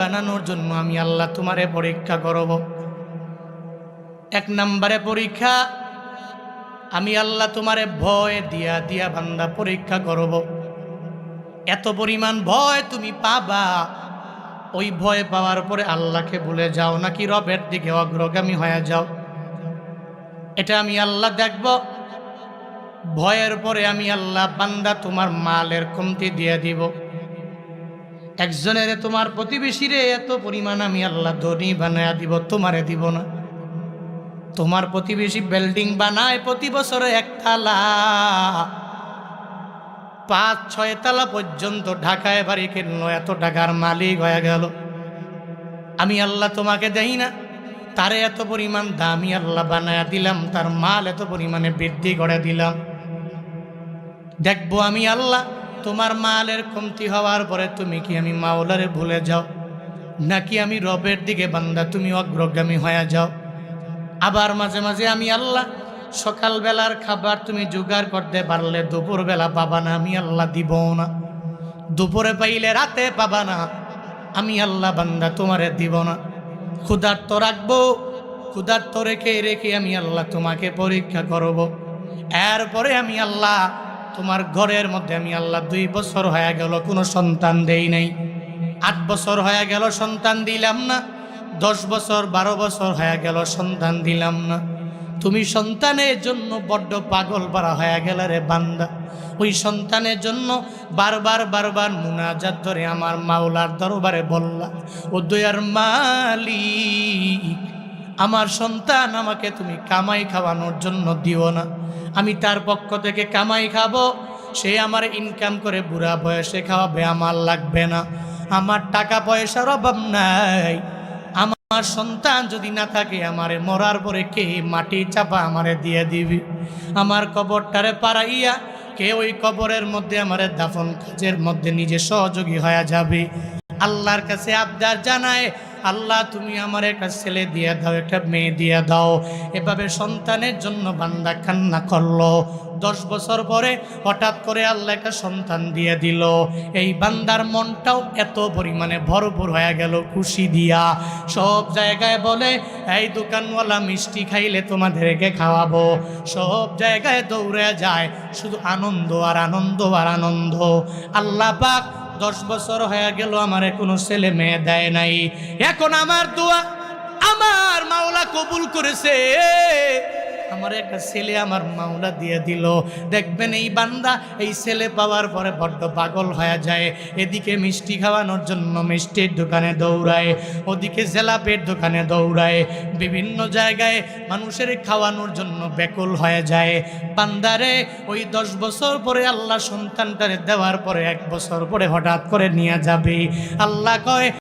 বানানোর জন্য আমি আল্লাহ তোমারে পরীক্ষা করব। এক নম্বরে পরীক্ষা, আমি আল্লাহ তোমারে ভয় দিয়া দিয়া বান্দা পরীক্ষা করব। এত পরিমাণ ভয় তুমি পাবা, ওই ভয় পাওয়ার পরে আল্লাহকে ভুলে যাও, নাকি রবের দিকে অগ্রগামী হয়ে যাও। এটা আমি আল্লাহ দেখব। ভয়ের পরে আমি আল্লাহ বান্দা তোমার মালের কমতি দিয়ে দিব। একজনের তোমার প্রতিবেশীরে এত পরিমাণ আমি আল্লাহ ধনী বানায়া দিব, তোমারে দিব না। তোমার প্রতিবেশী বিল্ডিং বানায় প্রতি বছরে একতলা পাঁচ, ছয় তালা পর্যন্ত ঢাকায় বাড়ি কিনলো, এত টাকার মালিক হয়ে গেল। আমি আল্লাহ তোমাকে দেই না। তারে এত পরিমাণ দামি আল্লাহ বানায় দিলাম, তার মাল এত পরিমাণে বৃদ্ধি করে দিলাম। দেখব আমি আল্লাহ তোমার মালের কমতি হওয়ার পরে তুমি কি আমি মাওলারে ভুলে যাও? নাকি আমি রবের দিকে বান্দা, তুমি অগ্রগামী হয়ে যাও? আবার মাঝে মাঝে আমি আল্লাহ, সকালবেলার খাবার তুমি জোগাড় করতে পারলে দুপুরবেলা পাবা না, আমি আল্লাহ দিব না। দুপুরে পাইলে রাতে পাবা না, আমি আল্লাহ বান্দা, তোমারে দিব না। ক্ষুধার্ত রাখব, ক্ষুধার্ত রেখে রেখে আমি আল্লাহ তোমাকে পরীক্ষা করব। এরপরে আমি আল্লাহ তোমার ঘরের মধ্যে আমি আল্লাহ দুই বছর হয়ে গেল, কোনো সন্তান দেই নাই। আট বছর হয়ে গেল, সন্তান দিলাম না। দশ বছর, বারো বছর হয়ে গেল, সন্তান দিলাম না। তুমি সন্তানের জন্য বড্ড পাগল পারা হয়ে গেল রে বান্দা। ওই সন্তানের জন্য বারবার বারবার মুনাজাত ধরে আমার মাওলার দরবারে বললা, ও দয়ার মালিক, আমার সন্তান আমাকে তুমি কামাই খাওয়ানোর জন্য দিও না। আমি তার পক্ষ থেকে কামাই খাব। সে আমার ইনকাম করে বুড়া বয়সে খাওয়াবে, আমার লাগবে না। আমার টাকা পয়সার অভাব নাই। আমার সন্তান যদি না থাকে, আমারে মরার পরে কে মাটি চাপা আমারে দিয়ে দিবি? আমার কবরটারে পাড়াইয়া কে ওই কবরের মধ্যে আমারে দাফন কাজের মধ্যে নিজে সহযোগী হয়ে যাবে? আল্লাহর কাছে আবদার জানায় আল্লাহ, তুমি আমার একটা ছেলে দিয়ে দাও, একটা মেয়ে দিয়ে দাও। এভাবে সন্তানের জন্য বান্দা কান্না করল। দশ বছর পরে হঠাৎ করে আল্লাহ একটা সন্তান দিয়ে দিল। এই বান্দার মনটাও এত পরিমাণে ভরপুর হয়ে গেল খুশি দিয়া। সব জায়গায় বলে, এই দোকানওয়ালা মিষ্টি খাইলে তোমাদেরকে খাওয়াবো। সব জায়গায় দৌড়ে যায়, শুধু আনন্দ আর আনন্দ আর আনন্দ। আল্লাহ পাক দশ বছর হয়ে গেল, আমার কোনো ছেলে মেয়ে দেয় নাই। এখন আমার দোয়া আমার মাওলা কবুল করেছে। আমার একটা ছেলে আমার মাওলা দিয়ে দিল। দেখবেন এই বান্দা এই ছেলে পাওয়ার পরে বড্ড পাগল হয়ে যায়। এদিকে মিষ্টি খাওয়ানোর জন্য মিষ্টির দোকানে দৌড়ায়, ওদিকে জেলাপের দোকানে দৌড়ায়। বিভিন্ন জায়গায় মানুষের খাওয়ানোর জন্য ব্যাকুল হয়ে যায়। বান্দারে, ওই দশ বছর পরে আল্লাহ সন্তানটারে দেওয়ার পরে এক বছর পরে হঠাৎ করে নিয়ে যাবে। আল্লাহ কয়